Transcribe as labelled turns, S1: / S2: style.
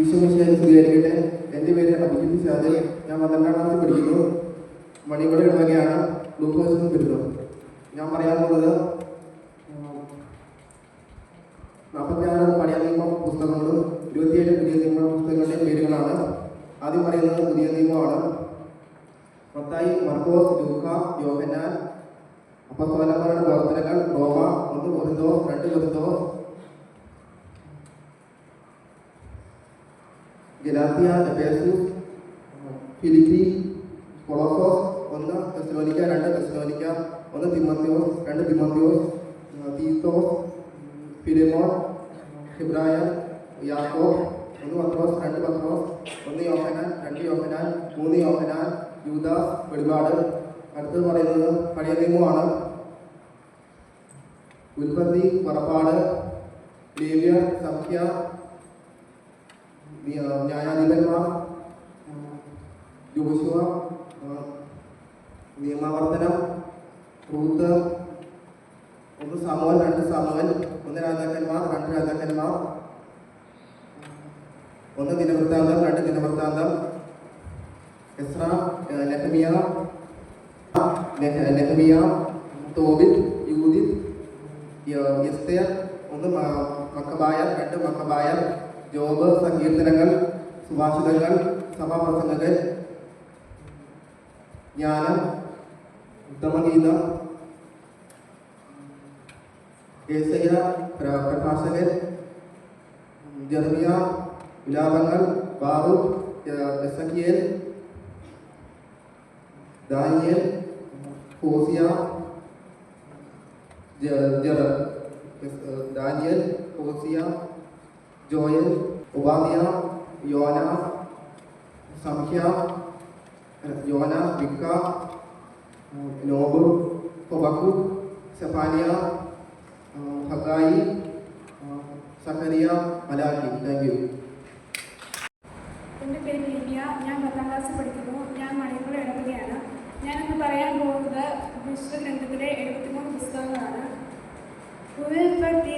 S1: ഈശോ മിശിഹായി സ്വീകരിക്കട്ടെ എന്റെ പേര് അഭിജിത് ഷാജൻ ഞാൻ പന്ത്രണ്ടാം ക്ലാസ്സിൽ പഠിക്കുന്നു. മണിയുടെ ഇടവകയാണ് ഗ്ലൂക്കോസ് ബിരുദം. ഞാൻ പറയാൻ പോകുന്നത് നാൽപ്പത്തിയാറ് പഴയ പുസ്തകങ്ങളും ഇരുപത്തിയേഴ് പുതിയ നിയമ പുസ്തകങ്ങളുടെ പേരുകളാണ്. ആദ്യം പറയുന്നത് പുതിയ നിയമമാണ്. മത്തായി മർക്കോസ് ലൂക്ക യോഹന്നാൻ അപ്പസ്തോലന്മാരുടെ പ്രവർത്തനങ്ങൾ റോമ ഒന്ന് കൊറിന്തോ രണ്ട് കൊറിന്തോ ഗലാത്തിയ എഫേസു ഫിലിപ്പി കൊളോസോസ് ഒന്ന് തെസ്ലോനിക്ക രണ്ട് തെസ്ലോനിക്ക ഒന്ന് തിമോത്തിയോസ് രണ്ട് തിമോത്തിയോസ് ആ, തീത്തോസ് ഫിലിമോൺ ഹിബ്രായ യാക്കോ ഒന്ന് പത്രോസ് രണ്ട് പത്രോസ് ഒന്ന് യോഹനാൻ രണ്ട് യോഹനാൻ മൂന്ന് യോഹനാൻ യൂദാസ് വെളിപാട്. അടുത്തത് പറയുന്നത് പഴയ നിയമമാണ് ഉൽപ്പത്തി പുറപ്പാട് ലേവ്യ സഖ്യ ന്യായാധിപന്മാർ യോശുവ നിയമാവർത്തനം റൂത്ത് ഒന്ന് സാമുവൽ രണ്ട് സാമുവൽ ഒന്ന് രാജാക്കന്മാർ രണ്ട് രാജാക്കന്മാർ ഒന്ന് ദിനവൃത്താന്തം രണ്ട് ദിനവൃത്താന്തം എസ്ര ലഹമിയ ലഹമിയ തോബിത് യൂദിത് എസ്തേർ ഒന്ന് മക്കബായർ രണ്ട് മക്കബായർ ജോബ് സങ്കീർത്തനങ്ങൾ സുഭാഷിതങ്ങൾ സഭാപ്രസംഗകൻ ജ്ഞാനം ഉത്തമഗീതം ഏസയ പ്ര- പ്രഭാഷകൻ ജർമിയ വിലാപങ്ങൾ ബാറൂഖ് എസക്കിയേൽ ദാനിയേൽ ഹോസിയ ജ- ജറ എസ്- ദാനിയേൽ ഹോസിയ ജോയൽ ഉപാധ്യ യോന സംഖ്യ യോന വിക്ക നോബ് ഹൊബക്കു സെഫാനിയ ഹഗായി സക്കറിയ മലാക്കി താങ്ക് യു
S2: എന്റെ പേര് ലിബിയ ഞാൻ പത്താം ക്ലാസ് പഠിക്കുന്നു. ഞാൻ മണിപ്പൂർ ഇടവകയാണ് ഞാനിന്ന് പറയാൻ പോകുന്നത് വിശ്വഗ്രന്ഥത്തിലെ എഴുപത്തിമൂന്ന് പുസ്തകങ്ങളാണ്. ഉൽപ്പത്തി